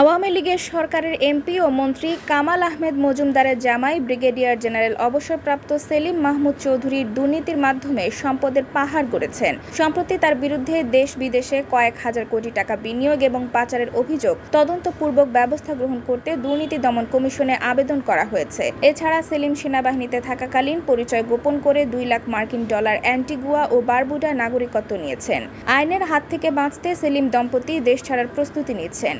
আওয়ামী লীগের সরকারের এমপি ও মন্ত্রী কামাল আহমেদ মজুমদারের জামাই ব্রিগেডিয়ার জেনারেল অবসরপ্রাপ্ত সেলিম মাহমুদ চৌধুরীর দুর্নীতির মাধ্যমে সম্পদের পাহাড় গড়েছেন। সম্প্রতি তার বিরুদ্ধে দেশ বিদেশে কয়েক হাজার কোটি টাকা বিনিয়োগ এবং পাচারের অভিযোগ তদন্তপূর্বক ব্যবস্থা গ্রহণ করতে দুর্নীতি দমন কমিশনে আবেদন করা হয়েছে। এছাড়া সেলিম সেনাবাহিনীতে থাকাকালীন পরিচয় গোপন করে দুই লাখ মার্কিন ডলার অ্যান্টিগুয়া ও বারবুডা নাগরিকত্ব নিয়েছেন। আইনের হাত থেকে বাঁচতে সেলিম দম্পতি দেশ ছাড়ার প্রস্তুতি নিচ্ছেন।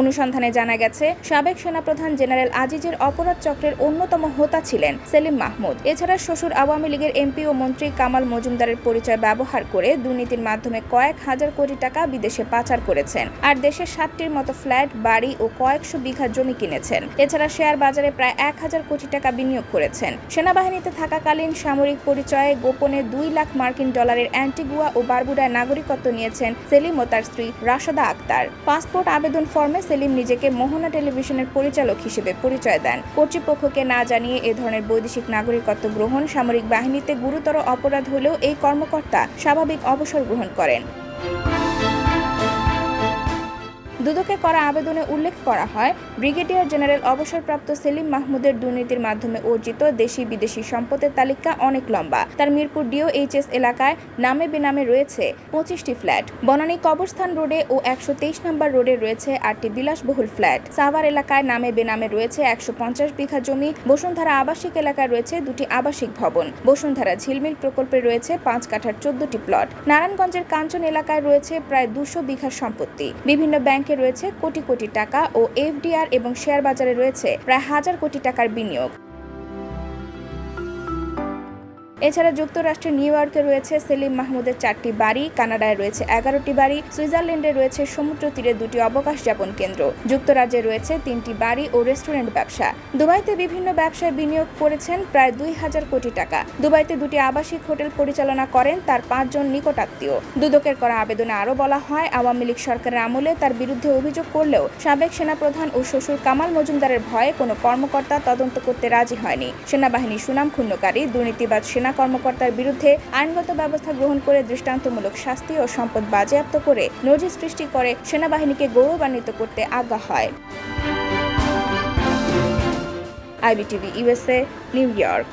অনুসন্ধানে জানা গেছে, সাবেক সেনাপ্রধান জেনারেল আজিজের অপরাধ চক্রের অন্যতম হোতা ছিলেন সেলিম মাহমুদ। এছাড়া শ্বশুর আওয়ামী লীগের এমপি ও মন্ত্রী কামাল মজুমদারের পরিচয় ব্যবহার করে দুর্নীতির মাধ্যমে কয়েক হাজার কোটি টাকা বিদেশে পাচার করেছেন আর দেশের সাতটির মতো ফ্ল্যাট, বাড়ি ও কয়েকশো বিঘা জমি কিনেছেন। এছাড়া শেয়ার বাজারে প্রায় এক হাজার কোটি টাকা বিনিয়োগ করেছেন। সেনাবাহিনীতে থাকাকালীন সামরিক পরিচয়ে গোপনে দুই লাখ মার্কিন ডলারের অ্যান্টিগুয়া ও বারবুডায় নাগরিকত্ব নিয়েছেন সেলিম ও তার স্ত্রী রাশাদা আক্তার। পাসপোর্ট আবেদন ফর্মে সেলিম নিজেকে মোহনা টেলিভিশনের পরিচালক হিসেবে পরিচয় দেন। কর্তৃপক্ষকে না জানিয়ে এ ধরনের বৈদেশিক নাগরিকত্ব গ্রহণ সামরিক বাহিনীতে গুরুতর অপরাধ হলেও এই কর্মকর্তা স্বাভাবিক অবসর গ্রহণ করেন। দুদকে করা আবেদনে উল্লেখ করা হয়, ব্রিগেডিয়ার জেনারেল অবসরপ্রাপ্ত সেলিম মাহমুদের দুর্নীতির মাধ্যমে অর্জিত দেশি বিদেশি সম্পদের তালিকা অনেক লম্বা। তার মিরপুর ডিওএইচএস এলাকায় নামে বেনামে রয়েছে পঁচিশটি ফ্ল্যাট। বনানী কবরস্থান রোডে ও একশো তেইশ নম্বর রোডে রয়েছে আটটি বিলাসবহুল ফ্ল্যাট। সাভার এলাকায় নামে বেনামে রয়েছে একশো পঞ্চাশ বিঘা জমি। বসুন্ধরা আবাসিক এলাকায় রয়েছে দুটি আবাসিক ভবন। বসুন্ধরা ঝিলমিল প্রকল্পে রয়েছে পাঁচ কাঠার চোদ্দটি প্লট। নারায়ণগঞ্জের কাঞ্চন এলাকায় রয়েছে প্রায় দুশো বিঘা সম্পত্তি। বিভিন্ন ব্যাংকে রয়েছে কোটি কোটি টাকা ও এফডিআর এবং শেয়ার বাজারে রয়েছে প্রায় হাজার কোটি টাকার বিনিয়োগ। এছাড়া যুক্তরাষ্ট্রের নিউ ইয়র্কে রয়েছে সেলিম মাহমুদের চারটি বাড়ি, কানাডায় রয়েছে এগারোটি বাড়ি, সুইজারল্যান্ডে রয়েছে সমুদ্র তীরে দুটি অবকাশ যাপন কেন্দ্র। যুক্তরাজ্যে রয়েছে তিনটি বাড়ি ও রেস্টুরেন্ট ব্যবসা। দুবাইতে বিভিন্ন ব্যবসায় বিনিয়োগ করেছেন প্রায় দুই হাজার কোটি টাকা। দুবাইতে দুটি আবাসিক হোটেল পরিচালনা করেন তার পাঁচজন নিকটাত্মীয়। দুদকের করা আবেদনে আরও বলা হয়, আওয়ামী লীগ সরকারের আমলে তার বিরুদ্ধে অভিযোগ করলেও সাবেক সেনাপ্রধান ও শ্বশুর কামাল মজুমদারের ভয়ে কোনো কর্মকর্তা তদন্ত করতে রাজি হয়নি। সেনাবাহিনী সুনাম ক্ষুণ্ণকারী দুর্নীতিবাদ সেনা কর্মকর্তার বিরুদ্ধে আইনগত ব্যবস্থা গ্রহণ করে দৃষ্টান্তমূলক শাস্তি ও সম্পদ বাজেয়াপ্ত করে নজির সৃষ্টি করে সেনাবাহিনীকে গৌরবান্বিত করতে আজ্ঞা হয়। IBTV USA New York.